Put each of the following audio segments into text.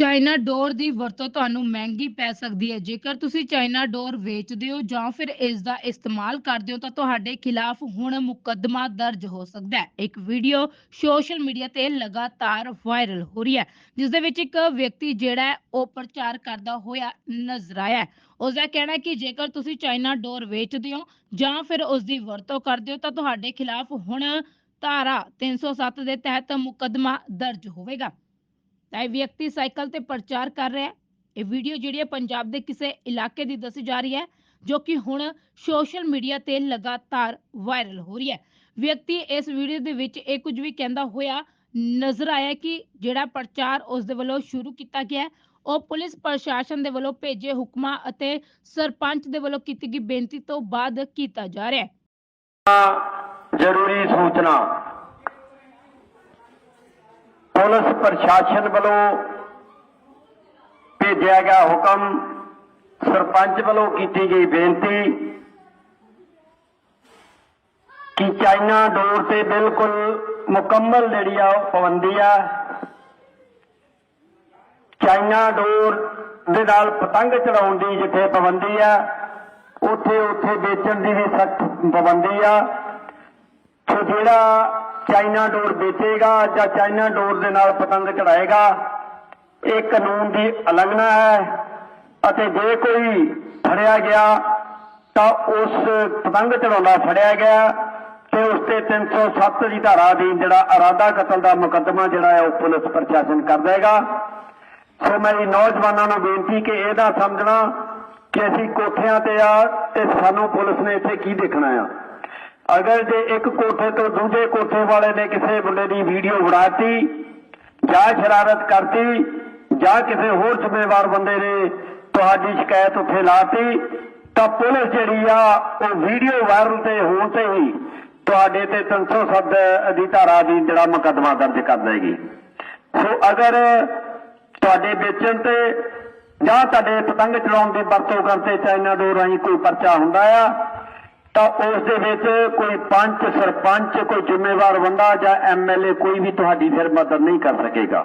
China ਡੋਰ ਦੀ ਵਰਤੋਂ ਤੁਹਾਨੂੰ ਮਹਿੰਗੀ ਪੈ ਸਕਦੀ ਹੈ। ਜੇਕਰ ਤੁਸੀਂ ਚਾਈਨਾ ਡੋਰ ਵੇਚਦੇ ਹੋ ਜਾਂ ਫਿਰ ਇਸ ਦਾ ਇਸਤੇਮਾਲ ਕਰਦੇ ਹੋ, ਤਾਂ ਤੁਹਾਡੇ ਖਿਲਾਫ ਹੁਣ ਮੁਕੱਦਮਾ ਦਰਜ ਹੋ ਸਕਦਾ ਹੈ। ਇੱਕ ਵੀਡੀਓ ਸੋਸ਼ਲ ਮੀਡੀਆ ਤੇ ਲਗਾਤਾਰ ਵਾਇਰਲ ਹੋ ਰਹੀ ਹੈ, ਜਿਸ ਦੇ ਵਿੱਚ ਇੱਕ ਵਿਅਕਤੀ ਜਿਹੜਾ ਉਹ ਪ੍ਰਚਾਰ ਕਰਦਾ ਹੋਇਆ ਨਜ਼ਰ ਆਇਆ ਹੈ। ਉਸ ਦਾ ਕਹਿਣਾ ਹੈ ਕਿ ਜੇਕਰ ਤੁਸੀਂ ਚਾਈਨਾ ਡੋਰ ਵੇਚਦੇ ਹੋ ਜਾਂ ਫਿਰ ਉਸ ਦੀ ਵਰਤੋਂ ਕਰਦੇ ਹੋ, ਤਾਂ ਤੁਹਾਡੇ ਖਿਲਾਫ ਹੁਣ ਧਾਰਾ 307 ਦੇ ਤਹਿਤ ਮੁਕੱਦਮਾ ਦਰਜ ਹੋਵੇਗਾ। ਤਾਂ ਇਹ ਵਿਅਕਤੀ ਸਾਈਕਲ ਤੇ ਪ੍ਰਚਾਰ ਕਰ ਰਿਹਾ ਹੈ। ਇਹ ਵੀਡੀਓ ਜਿਹੜੀ ਹੈ ਪੰਜਾਬ ਦੇ ਕਿਸੇ ਇਲਾਕੇ ਦੀ ਦੱਸੀ ਜਾ ਰਹੀ ਹੈ, ਜੋ ਕਿ ਹੁਣ ਸੋਸ਼ਲ ਮੀਡੀਆ ਤੇ ਲਗਾਤਾਰ ਵਾਇਰਲ ਹੋ ਰਹੀ ਹੈ। ਵਿਅਕਤੀ ਇਸ ਵੀਡੀਓ ਦੇ ਵਿੱਚ ਇਹ ਕੁਝ ਵੀ ਕਹਿੰਦਾ ਹੋਇਆ ਨਜ਼ਰ ਆਇਆ ਕਿ ਜਿਹੜਾ ਪ੍ਰਚਾਰ ਉਸ ਦੇ ਵੱਲੋਂ ਸ਼ੁਰੂ ਕੀਤਾ ਗਿਆ ਉਹ ਪੁਲਿਸ ਪ੍ਰਸ਼ਾਸਨ ਦੇ ਵੱਲੋਂ ਭੇਜੇ ਹੁਕਮਾਂ ਅਤੇ ਸਰਪੰਚ ਦੇ ਵੱਲੋਂ ਕੀਤੀ ਗਈ ਬੇਨਤੀ ਤੋਂ ਬਾਅਦ ਕੀਤਾ ਜਾ ਰਿਹਾ ਹੈ। ਜ਼ਰੂਰੀ ਸੂਚਨਾ ਪੁਲਿਸ ਪ੍ਰਸ਼ਾਸਨ ਵੱਲੋਂ ਭੇਜਿਆ ਗਿਆ ਹੁਕਮ ਸਰਪੰਚ ਵੱਲੋਂ ਕੀਤੀ ਗਈ ਬੇਨਤੀ ਕਿ ਚਾਈਨਾ ਡੋਰ ਤੇ ਬਿਲਕੁਲ ਮੁਕੰਮਲ ਜਿਹੜੀ ਆ ਉਹ ਪਾਬੰਦੀ ਆ। ਚਾਈਨਾ ਡੋਰ ਦੇ ਨਾਲ ਪਤੰਗ ਚੜਾਉਣ ਦੀ ਜਿੱਥੇ ਪਾਬੰਦੀ ਆ ਉੱਥੇ ਉੱਥੇ ਵੇਚਣ ਦੀ ਵੀ ਸਖਤ ਪਾਬੰਦੀ ਆ। ਸੋ ਜਿਹੜਾ ਚਾਈਨਾ ਡੋਰ ਵੇਚੇਗਾ ਜਾਂ ਚਾਈਨਾ ਡੋਰ ਦੇ ਨਾਲ ਪਤੰਗ ਚੜਾਏਗਾ, ਇਹ ਕਾਨੂੰਨ ਦੀ ਉਲੰਘਣਾ ਹੈ ਅਤੇ ਜੇ ਕੋਈ ਫੜਿਆ ਗਿਆ ਤਾਂ ਉਸ ਪਤੰਗ ਚੜਾਉਂਦਾ ਫੜਿਆ ਗਿਆ ਤੇ ਉਸ ਤੇ 307 ਦੀ ਧਾਰਾ ਅਧੀਨ ਜਿਹੜਾ ਅਰਾਦਾ ਕਤਲ ਦਾ ਮੁਕੱਦਮਾ ਜਿਹੜਾ ਹੈ, ਉਹ ਪੁਲਿਸ ਪ੍ਰਸ਼ਾਸਨ ਕਰ ਦੇਗਾ ਸੋ ਮੇਰੀ ਨੌਜਵਾਨਾਂ ਨੂੰ ਬੇਨਤੀ ਕਿ ਇਹਦਾ ਸਮਝਣਾ ਕਿ ਅਸੀਂ ਕੋਠਿਆਂ ਤੇ ਆ ਤੇ ਸਾਨੂੰ ਪੁਲਿਸ ਨੇ ਇੱਥੇ ਕੀ ਦੇਖਣਾ ਆ। ਅਗਰ ਜੇ ਇੱਕ ਕੋਠੇ ਤੋਂ ਦੂਜੇ ਕੋਠੇ ਵਾਲੇ ਨੇ ਕਿਸੇ ਮੁੰਡੇ ਦੀ ਵੀਡੀਓ ਬਣਾਤੀ, ਜਾਂ ਸ਼ਰਾਰਤ ਕਰਤੀ, ਜਾਂ ਕਿਸੇ ਹੋਰ ਜ਼ਿੰਮੇਵਾਰ ਬੰਦੇ ਨੇ ਤੁਹਾਡੀ ਸ਼ਿਕਾਇਤ ਉੱਥੇ ਲਾਤੀ, ਤਾਂ ਪੁਲਿਸ ਜਿਹੜੀ ਆ, ਉਹ ਵੀਡੀਓ ਵਾਇਰਲ ਤੇ ਹੋਣ ਤੇ ਹੀ ਤੁਹਾਡੇ ਤੇ 307 ਦੀ ਧਾਰਾ ਦੀ ਜਿਹੜਾ ਮੁਕੱਦਮਾ ਦਰਜ ਕਰ ਦੇਗੀ। ਸੋ ਅਗਰ ਤੁਹਾਡੇ ਵੇਚਣ ਤੇ ਜਾਂ ਤੁਹਾਡੇ ਪਤੰਗ ਚਲਾਉਣ ਦੀ ਵਰਤੋਂ ਕਰਨ ਤੇ ਚਾਈਨਾ ਡੋਰ ਰਾਹੀਂ ਕੋਈ ਪਰਚਾ ਹੁੰਦਾ ਆ ਤਾਂ ਉਸ ਦੇ ਵਿੱਚ ਕੋਈ ਪੰਚ, ਸਰਪੰਚ, ਕੋਈ ਜ਼ਿੰਮੇਵਾਰ ਬੰਦਾ ਜਾਂ ਐਮਐਲਏ ਕੋਈ ਵੀ ਤੁਹਾਡੀ ਫਿਰ ਮਦਦ ਨਹੀਂ ਕਰ ਸਕੇਗਾ।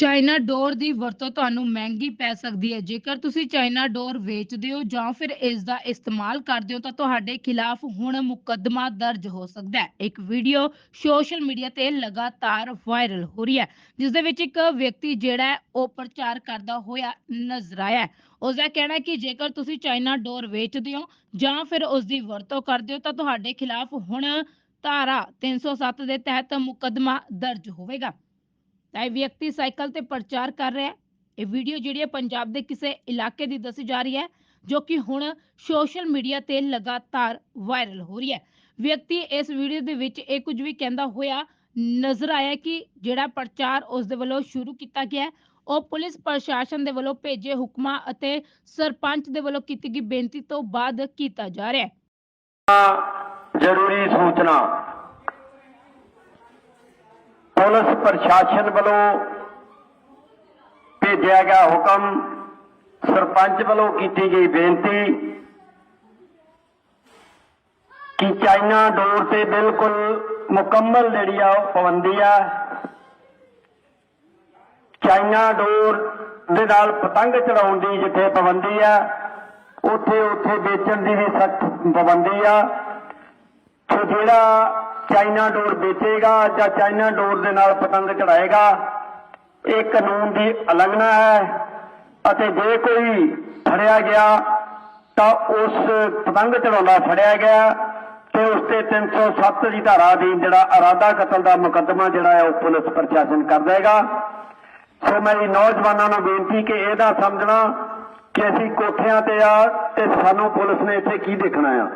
ਚਾਈਨਾ ਡੋਰ ਦੀ ਵਰਤੋਂ ਤੁਹਾਨੂੰ ਮਹਿੰਗੀ ਪੈ ਸਕਦੀ ਹੈ। ਜੇਕਰ ਤੁਸੀਂ ਚਾਈਨਾ ਡੋਰ ਵੇਚਦੇ ਹੋ ਜਾਂ ਫਿਰ ਇਸ ਦਾ ਇਸਤੇਮਾਲ ਕਰਦੇ ਹੋ, ਤਾਂ ਤੁਹਾਡੇ ਖਿਲਾਫ ਹੁਣ ਮੁਕੱਦਮਾ ਦਰਜ ਹੋ ਸਕਦਾ ਹੈ। ਇੱਕ ਵੀਡੀਓ ਸੋਸ਼ਲ ਮੀਡੀਆ ਤੇ ਲਗਾਤਾਰ ਵਾਇਰਲ ਹੋ ਰਹੀ ਹੈ, ਜਿਸ ਦੇ ਵਿੱਚ ਇੱਕ ਵਿਅਕਤੀ ਜਿਹੜਾ ਉਹ ਪ੍ਰਚਾਰ ਕਰਦਾ ਹੋਇਆ ਨਜ਼ਰ ਆਇਆ ਹੈ। ਉਸ ਦਾ ਕਹਿਣਾ ਹੈ ਕਿ ਜੇਕਰ ਤੁਸੀਂ ਚਾਈਨਾ ਡੋਰ ਵੇਚਦੇ ਹੋ ਜਾਂ ਫਿਰ ਉਸ ਦੀ ਵਰਤੋਂ ਕਰਦੇ ਹੋ, ਤਾਂ ਤੁਹਾਡੇ ਖਿਲਾਫ ਹੁਣ ਧਾਰਾ 307 ਦੇ ਤਹਿਤ ਮੁਕੱਦਮਾ ਦਰਜ ਹੋਵੇਗਾ। ਤਾਂ ਇਹ ਵਿਅਕਤੀ ਸਾਈਕਲ ਤੇ ਪ੍ਰਚਾਰ ਕਰ ਰਿਹਾ ਹੈ। ਇਹ ਵੀਡੀਓ ਜਿਹੜੀ ਹੈ ਪੰਜਾਬ ਦੇ ਕਿਸੇ ਇਲਾਕੇ ਦੀ ਦੱਸੀ ਜਾ ਰਹੀ ਹੈ, ਜੋ ਕਿ ਹੁਣ ਸੋਸ਼ਲ ਮੀਡੀਆ ਤੇ ਲਗਾਤਾਰ ਵਾਇਰਲ ਹੋ ਰਹੀ ਹੈ। ਵਿਅਕਤੀ ਇਸ ਵੀਡੀਓ ਦੇ ਵਿੱਚ ਇਹ ਕੁਝ ਵੀ ਕਹਿੰਦਾ ਹੋਇਆ ਨਜ਼ਰ ਆਇਆ ਕਿ ਜਿਹੜਾ ਪ੍ਰਚਾਰ ਉਸ ਦੇ ਵੱਲੋਂ ਸ਼ੁਰੂ ਕੀਤਾ ਗਿਆ ਉਹ ਪੁਲਿਸ ਪ੍ਰਸ਼ਾਸਨ ਦੇ ਵੱਲੋਂ ਭੇਜੇ ਹੁਕਮਾਂ ਅਤੇ ਸਰਪੰਚ ਦੇ ਵੱਲੋਂ ਕੀਤੀ ਗਈ ਬੇਨਤੀ ਤੋਂ ਬਾਅਦ ਕੀਤਾ ਜਾ ਰਿਹਾ ਹੈ। ਜ਼ਰੂਰੀ ਸੂਚਨਾ ਪੁਲਿਸ ਪ੍ਰਸ਼ਾਸਨ ਵੱਲੋਂ ਭੇਜਿਆ ਗਿਆ ਹੁਕਮ ਸਰਪੰਚ ਵੱਲੋਂ ਕੀਤੀ ਗਈ ਬੇਨਤੀ ਕਿ ਚਾਈਨਾ ਡੋਰ ਤੇ ਬਿਲਕੁਲ ਮੁਕੰਮਲ ਜਿਹੜੀ ਆ ਉਹ ਪਾਬੰਦੀ ਆ। ਚਾਈਨਾ ਡੋਰ ਦੇ ਨਾਲ ਪਤੰਗ ਚੜਾਉਣ ਦੀ ਜਿੱਥੇ ਪਾਬੰਦੀ ਆ ਉੱਥੇ ਉੱਥੇ ਵੇਚਣ ਦੀ ਵੀ ਸਖਤ ਪਾਬੰਦੀ ਆ। ਸੋ ਜਿਹੜਾ ਚਾਈਨਾ ਡੋਰ ਵੇਚੇਗਾ ਜਾਂ ਚਾਈਨਾ ਡੋਰ ਦੇ ਨਾਲ ਪਤੰਗ ਚੜਾਏਗਾ, ਇਹ ਕਾਨੂੰਨ ਦੀ ਉਲੰਘਣਾ ਹੈ ਅਤੇ ਜੇ ਕੋਈ ਫੜਿਆ ਗਿਆ ਤਾਂ ਉਸ ਪਤੰਗ ਚੜਾਉਂਦਾ ਫੜਿਆ ਗਿਆ ਤੇ ਉਸ ਤੇ 307 ਦੀ ਧਾਰਾ ਅਧੀਨ ਜਿਹੜਾ ਅਰਾਦਾ ਕਤਲ ਦਾ ਮੁਕੱਦਮਾ ਜਿਹੜਾ ਹੈ, ਉਹ ਪੁਲਿਸ ਪ੍ਰਸ਼ਾਸਨ ਕਰ ਦੇਗਾ ਸੋ ਮੇਰੀ ਨੌਜਵਾਨਾਂ ਨੂੰ ਬੇਨਤੀ ਕਿ ਇਹਦਾ ਸਮਝਣਾ ਕਿ ਅਸੀਂ ਕੋਠਿਆਂ ਤੇ ਆ ਤੇ ਸਾਨੂੰ ਪੁਲਿਸ ਨੇ ਇੱਥੇ ਕੀ ਦੇਖਣਾ ਆ।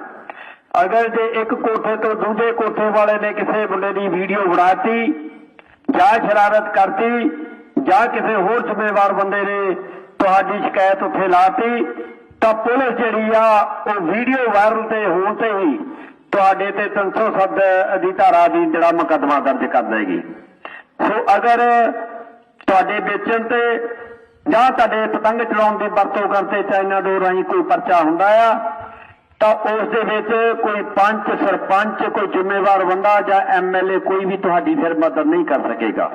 ਅਗਰ ਜੇ ਇੱਕ ਕੋਠੇ ਤੋਂ ਦੂਜੇ ਕੋਠੇ ਵਾਲੇ ਨੇ ਕਿਸੇ ਮੁੰਡੇ ਦੀ ਵੀਡੀਓ ਬਣਾਤੀ ਜਾਂ ਸ਼ਰਾਰਤ ਕਰਤੀ ਜਾਂ ਕਿਸੇ ਹੋਰ ਜ਼ਿੰਮੇਵਾਰ ਬੰਦੇ ਨੇ ਤੁਹਾਡੀ ਸ਼ਿਕਾਇਤ ਉੱਥੇ ਲਾਤੀ, ਤਾਂ ਪੁਲਿਸ ਜਿਹੜੀ ਆ, ਉਹ ਵੀਡੀਓ ਵਾਇਰਲ ਤੇ ਹੋਣ ਤੇ ਹੀ ਤੁਹਾਡੇ ਤੇ 307 ਦੀ ਧਾਰਾ ਦੀ ਜਿਹੜਾ ਮੁਕੱਦਮਾ ਦਰਜ ਕਰ ਦੇਗੀ। ਸੋ ਅਗਰ ਤੁਹਾਡੇ ਵੇਚਣ ਤੇ ਜਾਂ ਤੁਹਾਡੇ ਪਤੰਗ ਚਲਾਉਣ ਦੀ ਵਰਤੋਂ ਕਰਨ ਤੇ ਚਾਈਨਾ ਡੋਰ ਰਾਹੀਂ ਕੋਈ ਪਰਚਾ ਹੁੰਦਾ ਆ ਤਾਂ ਉਸ ਦੇ ਵਿੱਚ ਕੋਈ ਪੰਚ, ਸਰਪੰਚ, ਕੋਈ ਜ਼ਿੰਮੇਵਾਰ ਬੰਦਾ ਜਾਂ ਐਮਐਲਏ ਕੋਈ ਵੀ ਤੁਹਾਡੀ ਫਿਰ ਮਦਦ ਨਹੀਂ ਕਰ ਸਕੇਗਾ।